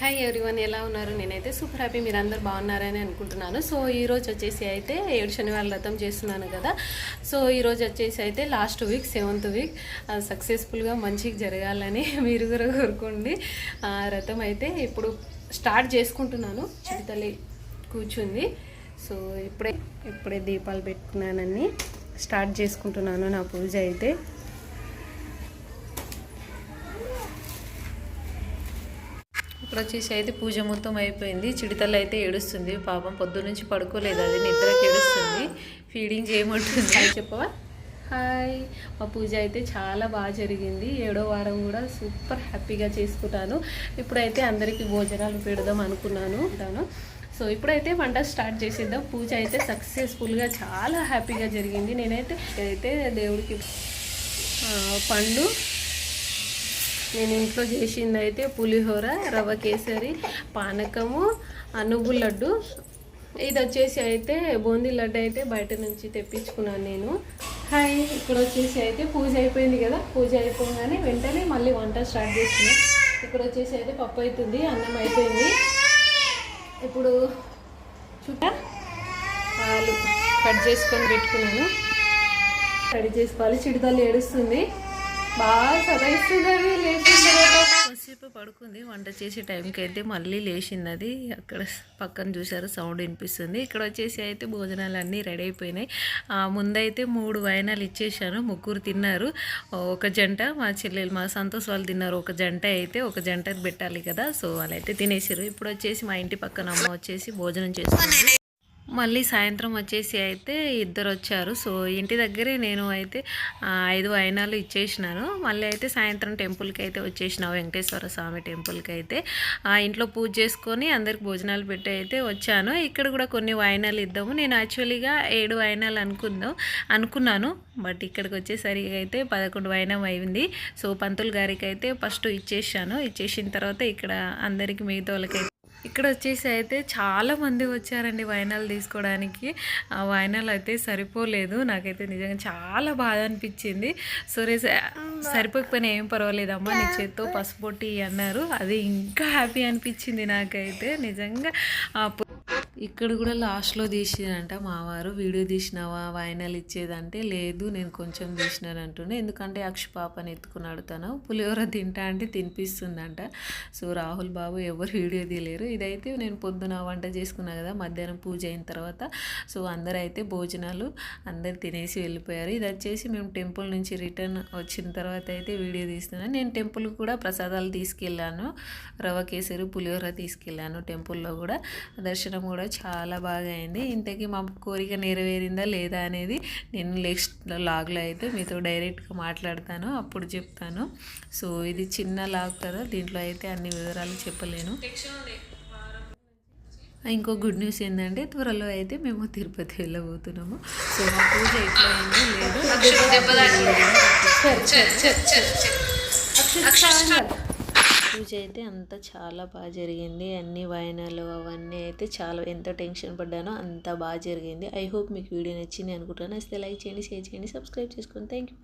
Hi everyone ఎలా ఉన్నారు? నేనైతే సూపర్ హ్యాపీ మీరు అందరు బాగున్నారని అనుకుంటున్నాను. సో ఈరోజు వచ్చేసి అయితే ఏడు శనివారం వ్రతం చేస్తున్నాను కదా. సో ఈరోజు వచ్చేసి అయితే లాస్ట్ వీక్ సెవెంత్ వీక్ సక్సెస్ఫుల్గా మంచిగా జరగాలని మీరు కూడా కోరుకోండి. రథం వ్రతం అయితే ఇప్పుడు స్టార్ట్ చేసుకుంటున్నాను. చిరుతల్లి కూర్చుంది. సో ఇప్పుడే ఇప్పుడే దీపాలు పెట్టుకున్నానని స్టార్ట్ చేసుకుంటున్నాను నా పూజ అయితే. ఇప్పుడు వచ్చేసి అయితే పూజ మొత్తం అయిపోయింది. చిడితల్లి అయితే ఏడుస్తుంది. పాపం పొద్దు నుంచి పడుకోలేదు. అది నిద్రకి ఏడుస్తుంది. ఫీడింగ్ చేయమంటుంది. అని చెప్పవా? హాయ్. మా పూజ అయితే చాలా బాగా జరిగింది. ఏడో వారం కూడా సూపర్ హ్యాపీగా చేసుకుంటాను. ఇప్పుడైతే అందరికీ భోజనాలు పెడదాం అనుకున్నాను. ఉంటాను. సో ఇప్పుడైతే వంట స్టార్ట్ చేసేద్దాం. పూజ అయితే సక్సెస్ఫుల్గా చాలా హ్యాపీగా జరిగింది. నేనైతే అయితే దేవుడికి పండు నేను ఇంట్లో చేసింది అయితే పులిహోర రవ్వ కేసరి పానకము నువ్వు లడ్డు. ఇది వచ్చేసి అయితే బూందీ లడ్డు అయితే బయట నుంచి తెప్పించుకున్నాను నేను. హాయ్ ఇక్కడ వచ్చేసి అయితే పూజ అయిపోయింది కదా. పూజ అయిపోగానే వెంటనే మళ్ళీ వంట స్టార్ట్ చేస్తున్నాను ఇక్కడ వచ్చేసి అయితే పప్పు అవుతుంది అన్నం అయిపోయింది. ఇప్పుడు చుట్ట పాలు కట్ చేసుకొని పెట్టుకున్నాను. రెడీ చేసుకోవాలి చిడుతల్లి ఏడుస్తుంది. బాగా సదాయిస్తుంది లేచిన తర్వాత కొద్దిసేపు పడుకుంది వంట చేసే టైంకి అయితే మళ్ళీ లేచింది అక్కడ పక్కన చూసారు సౌండ్ వినిపిస్తుంది. ఇక్కడ వచ్చేసి అయితే భోజనాలు అన్నీ రెడీ అయిపోయినాయి. ముందైతే మూడు వాయనాలు ఇచ్చేసాను ముగ్గురు తిన్నారు. ఒక జంట మా చెల్లెలు మా సంతోష్ వాళ్ళు తిన్నారు. ఒక జంట అయితే ఒక జంటకి పెట్టాలి కదా సో వాళ్ళైతే తినేసారు ఇప్పుడు వచ్చేసి మా ఇంటి పక్కన అమ్మ వచ్చేసి భోజనం చేస్తుంది. మళ్ళీ సాయంత్రం వచ్చేసి అయితే ఇద్దరు వచ్చారు సో ఇంటి దగ్గరే నేను అయితే ఐదు అయినాలు ఇచ్చేసినాను. మళ్ళీ అయితే సాయంత్రం టెంపుల్కి అయితే వచ్చేసిన వెంకటేశ్వర స్వామి టెంపుల్కి అయితే ఆ, ఇంట్లో పూజ చేసుకొని అందరికి భోజనాలు పెట్టి అయితే వచ్చాను. ఇక్కడ కూడా కొన్ని వాయినాలు ఇద్దాము. నేను యాక్చువల్లీగా ఏడు వాయినాలు అనుకుందాం అనుకున్నాను. బట్ ఇక్కడికి వచ్చేసరికి అయితే పదకొండు వాయినం అయింది. సో పంతులు గారికి అయితే ఫస్ట్ ఇచ్చేసాను. ఇచ్చేసిన తర్వాత ఇక్కడ అందరికి మిగతా వాళ్ళకైతే ఇక్కడ వచ్చేసి అయితే చాలా మంది వచ్చారండి వైనాలు తీసుకోవడానికి. ఆ వైనాలు అయితే సరిపోలేదు. నాకైతే నిజంగా చాలా బాధ అనిపించింది. సరే సరిపోకపోయినా ఏం పర్వాలేదమ్మా నీ చేత్తో పసుపొట్టి అన్నారు. అది ఇంకా హ్యాపీ అనిపించింది నాకైతే. నిజంగా ఇక్కడ కూడా లాస్ట్లో తీసినంట మావారు. వీడియో తీసినావా? వాయినాలు ఇచ్చేదంటే లేదు నేను కొంచెం తీసినానంటుండే ఎందుకంటే అక్ష పాపని ఎత్తుకున్నాడు తను. పులిహోర తింటా అంటే తినిపిస్తుందంట. సో రాహుల్ బాబు ఎవరు వీడియో తీయలేరు. ఇదైతే నేను పొద్దున వంట చేసుకున్నా కదా మధ్యాహ్నం పూజ అయిన తర్వాత. సో అందరూ అయితే భోజనాలు అందరు తినేసి వెళ్ళిపోయారు. ఇది వచ్చేసి మేము టెంపుల్ నుంచి రిటర్న్ వచ్చిన తర్వాత అయితే వీడియో తీస్తున్నాను. నేను టెంపుల్కి కూడా ప్రసాదాలు తీసుకెళ్ళాను. రవ కేసరి పులిహోర తీసుకెళ్ళాను టెంపుల్లో కూడా. దర్శనం కూడా కూడా చాలా బాగా అయింది ఇంతకీ మా కోరిక నెరవేరిందా లేదా అనేది నేను నెక్స్ట్ లాగ్లో అయితే మీతో డైరెక్ట్గా మాట్లాడతాను అప్పుడు చెప్తాను సో ఇది చిన్న లాగ్ కదా దీంట్లో అయితే అన్ని వివరాలు చెప్పలేను ఇంకో గుడ్ న్యూస్ ఏంటంటే త్వరలో అయితే మేము తిరుపతి వెళ్ళబోతున్నాము సో మా పూజ ఎట్లా అయింది లేదు పూజ అయితే అంతా చాలా బాగా జరిగింది. అన్ని వాయనాలు అవన్నీ అయితే చాలా ఎంత టెన్షన్ పడ్డానో. అంత బాగా జరిగింది. ఐ హోప్ మీకు వీడియో నచ్చింది అనుకుంటున్నాను. నచ్చితే లైక్ చేయండి షేర్ చేయండి సబ్స్క్రైబ్ చేసుకోండి థ్యాంక్ యూ